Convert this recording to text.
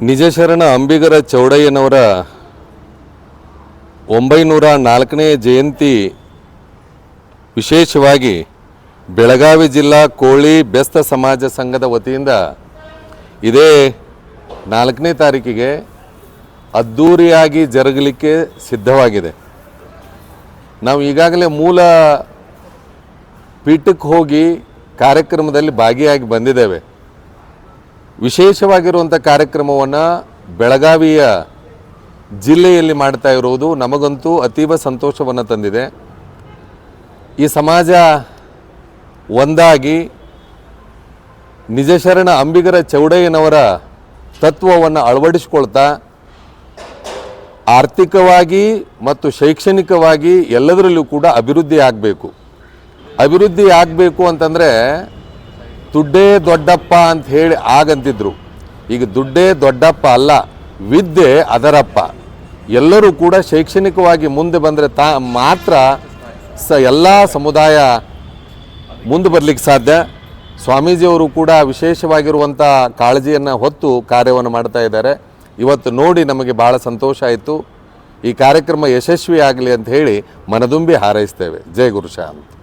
ನಿಜಶರಣ ಅಂಬಿಗರ ಚೌಡಯ್ಯನವರ ಒಂಬೈನೂರ ನಾಲ್ಕನೇ ಜಯಂತಿ ವಿಶೇಷವಾಗಿ ಬೆಳಗಾವಿ ಜಿಲ್ಲಾ ಕೋಳಿ ಬೆಸ್ತ ಸಮಾಜ ಸಂಘದ ವತಿಯಿಂದ ಇದೇ ನಾಲ್ಕನೇ ತಾರೀಕಿಗೆ ಅದ್ಧೂರಿಯಾಗಿ ಜರುಗಲಿಕ್ಕೆ ಸಿದ್ಧವಾಗಿದೆ. ನಾವು ಈಗಾಗಲೇ ಮೂಲ ಪೀಠಕ್ಕೆ ಹೋಗಿ ಕಾರ್ಯಕ್ರಮದಲ್ಲಿ ಭಾಗಿಯಾಗಿ ಬಂದಿದ್ದೇವೆ. ವಿಶೇಷವಾಗಿರುವಂಥ ಕಾರ್ಯಕ್ರಮವನ್ನು ಬೆಳಗಾವಿಯ ಜಿಲ್ಲೆಯಲ್ಲಿ ಮಾಡ್ತಾ ಇರುವುದು ನಮಗಂತೂ ಅತೀವ ಸಂತೋಷವನ್ನು ತಂದಿದೆ. ಈ ಸಮಾಜ ಒಂದಾಗಿ ನಿಜಶರಣ ಅಂಬಿಗರ ಚೌಡಯ್ಯನವರ ತತ್ವವನ್ನು ಅಳವಡಿಸಿಕೊಳ್ತಾ ಆರ್ಥಿಕವಾಗಿ ಮತ್ತು ಶೈಕ್ಷಣಿಕವಾಗಿ ಎಲ್ಲದರಲ್ಲೂ ಕೂಡ ಅಭಿವೃದ್ಧಿ ಆಗಬೇಕು. ಅಭಿವೃದ್ಧಿ ಆಗಬೇಕು ಅಂತಂದರೆ ದುಡ್ಡೇ ದೊಡ್ಡಪ್ಪ ಅಂತ ಹೇಳಿ ಆಗಂತಿದ್ರು. ಈಗ ದುಡ್ಡೇ ದೊಡ್ಡಪ್ಪ ಅಲ್ಲ, ವಿದ್ಯೆ ಅದರಪ್ಪ. ಎಲ್ಲರೂ ಕೂಡ ಶೈಕ್ಷಣಿಕವಾಗಿ ಮುಂದೆ ಬಂದರೆ ತಾ, ಮಾತ್ರ ಸ ಎಲ್ಲ ಸಮುದಾಯ ಮುಂದೆ ಬರಲಿಕ್ಕೆ ಸಾಧ್ಯ. ಸ್ವಾಮೀಜಿಯವರು ಕೂಡ ವಿಶೇಷವಾಗಿರುವಂಥ ಕಾಳಜಿಯನ್ನು ಹೊತ್ತು ಕಾರ್ಯವನ್ನು ಮಾಡ್ತಾ ಇದ್ದಾರೆ. ಇವತ್ತು ನೋಡಿ ನಮಗೆ ಭಾಳ ಸಂತೋಷ ಆಯಿತು. ಈ ಕಾರ್ಯಕ್ರಮ ಯಶಸ್ವಿ ಆಗಲಿ ಅಂತ ಹೇಳಿ ಮನದುಂಬಿ ಹಾರೈಸ್ತೇವೆ. ಜಯ ಗುರುಶಾಂತ್